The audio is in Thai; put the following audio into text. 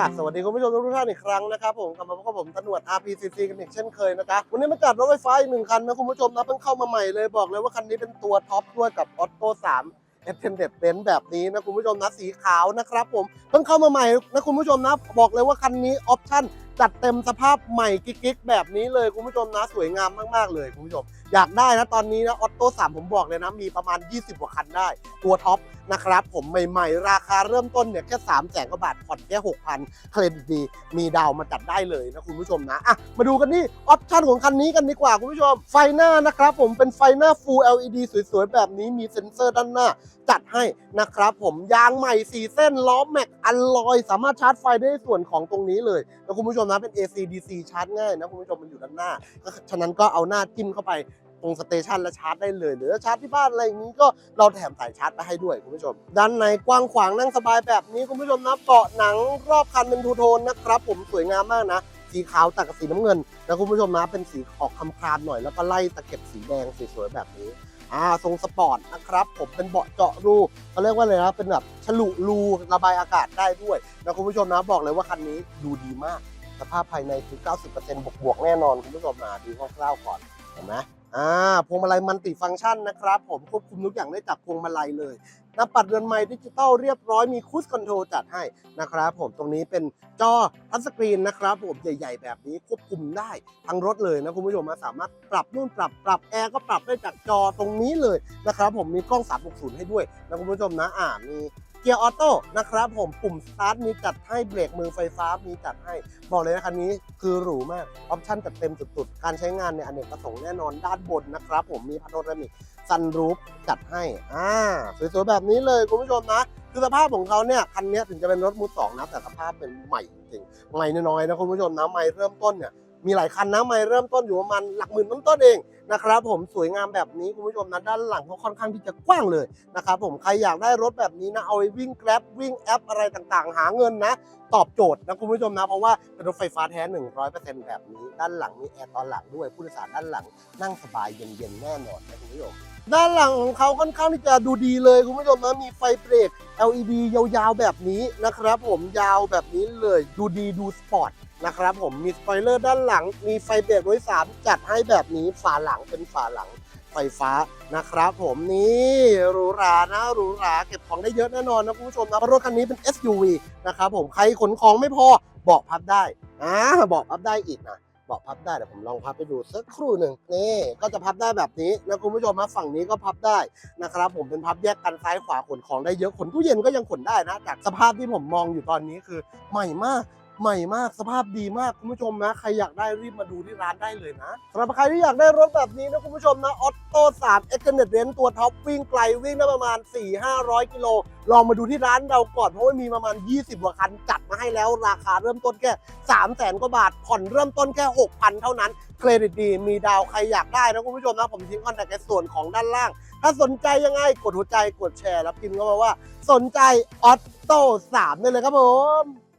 ค่ะสวัสดีคุณผู้ชมทุกท่านอีกครั้งนะครับผมกลับมาพบกับผมตำรวจ RPCC กันอีกเช่นเคยนะจ๊ะวันนี้มาจัดรถไฟฟ้าอีกหนึ่งคันนะคุณผู้ชมนะเพิ่งเข้ามาใหม่เลยบอกเลยว่าคันนี้เป็นตัวท็อปด้วยกับ Otto 3 e t e n d e d เ e n แบบนี้นะคุณผู้ชมนะสีขาวนะครับผมเพิ่งเข้ามาใหม่นะคุณผู้ชมนะบอกเลยว่าคันนี้ออปชั่น จัดเต็มสภาพใหม่กิ๊กๆแบบนี้เลยคุณผู้ชมนะสวยงามมากๆเลยคุณผู้ชม อยากได้นะตอนนี้นะออโต้3ผมบอกเลยนะ มีประมาณ 20กว่าคันได้ ตัวท็อปนะครับ ผมใหม่ๆ ราคาเริ่มต้นเนี่ยแค่3 0 0แสนกว่าบาทผ่อนแค่6,000เครดิตดีมีดาวมาจัดได้เลยนะคุณผู้ชมนะอะมาดูกันที่ออปชั่นของคันนี้กันดีกว่าคุณผู้ชม ไฟหน้านะครับผมเป็นไฟหน้า Full LED สวยๆแบบนี้มีเซ็นเซอร์ด้านหน้าจัดให้นะครับผมยางใหม่4เส้นล้อแม็กอัลลอยสามารถชาร์จไฟได้ส่วนของตรงนี้เลยนะคุณผู้ชมนะเป็น AC DC ชาร์จง่ายนะคุณผู้ชมมันอยู่ด้านหน้าฉะนั้นก็เอาหน้าจิ้มเข้าไปตรงสเตชันแล้วชาร์จได้เลย หรือชาร์จที่บ้านอะไรอย่างนี้ก็เราแถมสายชาร์จไปให้ด้วยคุณผู้ชม ด้านในกว้างขวางนั่งสบายแบบนี้คุณผู้ชมนะเบาะหนังรอบคันเป็นทูโทนนะครับผมสวยงามมากนะ สีขาวตัดกับสีน้ำเงินนะคุณผู้ชมนะเป็นสีออกคำครามหน่อยแล้วก็ไล่ตะเข็บสีแดงสวยๆแบบนี้อ่าทรงสปอร์ตนะครับผมเป็นเบาะเจาะรูเขาเรียกว่าอะไรนะเป็นแบบฉลุรูระบายอากาศได้ด้วยนะคุณผู้ชมนะบอกเลยว่าคันนี้ดูดีมาก สภาพภายในคือ 90%บวกๆแน่นอนคุณผู้ชมมาดูคร่าวๆก่อนเห็นไหมอ่าพวงมาลัยมันติฟังก์ชันนะครับ ผมควบคุมทุกอย่างได้จากพวงมาลัยเลยหน้าปัดเรือนไม้ดิจิตอลเรียบร้อยมีคูสคอนโทรลจัดให้นะครับผมตรงนี้เป็นจอทัชสกรีนนะครับผมใหญ่ ๆ แบบนี้ควบคุมได้ทั้งรถเลยนะคุณผู้ชมมาสามารถปรับนู่นปรับปรับแอร์ก็ปรับได้จากจอตรงนี้เลยนะครับผมมีกล้อง 360 ให้ด้วยนะคุณผู้ชมนะอ่ามี เกียร์ออโต้นะครับผมปุ่มสตาร์ทมีจัดให้เบรกมือไฟฟ้ามีจัดให้ บอกเลยนะคันนี้คือหรูมาก ออปชั่นจัดเต็มสุดๆ การใช้งานเนี่ยอเนกประสงค์แน่นอนด้านบนนะครับผมมีพาโนรามิกซันรูฟจัดให้อ่าสวยๆแบบนี้เลยคุณผู้ชมนะ คือสภาพของเขาเนี่ยคันนี้ถึงจะเป็นรถมือสองนะแต่สภาพเป็นใหม่จริงใหม่น้อยๆนะคุณผู้ชมนะใหม่เริ่มต้นเนี่ย มีหลายคันนะใหม่เริ่มต้นอยู่ประมาณหลักหมื่นต้นๆเองนะครับผมสวยงามแบบนี้คุณผู้ชมนะด้านหลังเขาค่อนข้างที่จะกว้างเลยนะครับผมใครอยากได้รถแบบนี้นะเอาไปวิ่งแกร็บวิ่งแอปอะไรต่างๆ หาเงินนะ ตอบโจทย์นะคุณผู้ชมนะ เพราะว่าเป็นรถไฟฟ้าแท้ 100%แบบนี้ ด้านหลังมีแอร์ตอนหลังด้วยผู้โดยสารด้านหลังนั่งสบายเย็นๆแน่นอนนะคุณผู้ชมด้านหลังของเขาค่อนข้างที่จะดูดีเลยคุณผู้ชมนะมีไฟเบรก LED ยาวๆแบบนี้นะครับผมยาวแบบนี้เลยดูดีดูสปอร์ต นะครับผมมีสปอยเลอร์ด้านหลัง มีไฟเบรกโดยสารจัดให้แบบนี้ฝาหลังเป็นฝาหลังไฟฟ้านะครับผมนี่หรูหรานะหรูหราเก็บของได้เยอะแน่นอนนะคุณผู้ชมนะเพราะรถคันนี้เป็น SUV นะครับผมใครขนของไม่พอเบาะพับได้อ่าเบาะพับได้อีกนะเบาะพับได้เดี๋ยวผมลองพับไปดูสักครู่หนึ่งนี่ก็จะพับได้แบบนี้นะคุณผู้ชมนะฝั่งนี้ก็พับได้นะครับผมเป็นพับแยกกันซ้ายขวาขนของได้เยอะขนตู้เย็นก็ยังขนได้นะจากสภาพที่ผมมองอยู่ตอนนี้คือใหม่มาก ใหม่มากสภาพดีมากคุณผู้ชมนะใครอยากได้รีบมาดูที่ร้านได้เลยนะสำหรับใครที่อยากได้รถแบบนี้นะคุณผู้ชมนะออโต้3 e x t e n d e d Range ตัวท็อปวิ่งไกลวิ่งได้ประมาณ 4-500 กิโลลองมาดูที่ร้านเราก่อนเพราะว่ามีประมาณ 20กว่าคันจัดมาให้แล้วราคาเริ่มต้นแค่3 0 0แสนกว่าบาท ผ่อนเริ่มต้นแค่ 6,000 เท่านั้นเครดิตดีมีดาวใครอยากได้นะคุณผู้ชมนะผมทิ้งคอนแทคในส่วนของด้านล่าง ถ้าสนใจยังไงกดหัวใจกดแชร์แล้วพิมพ์เข้ามาว่า สนใจออโต้3ได้เลยครับผม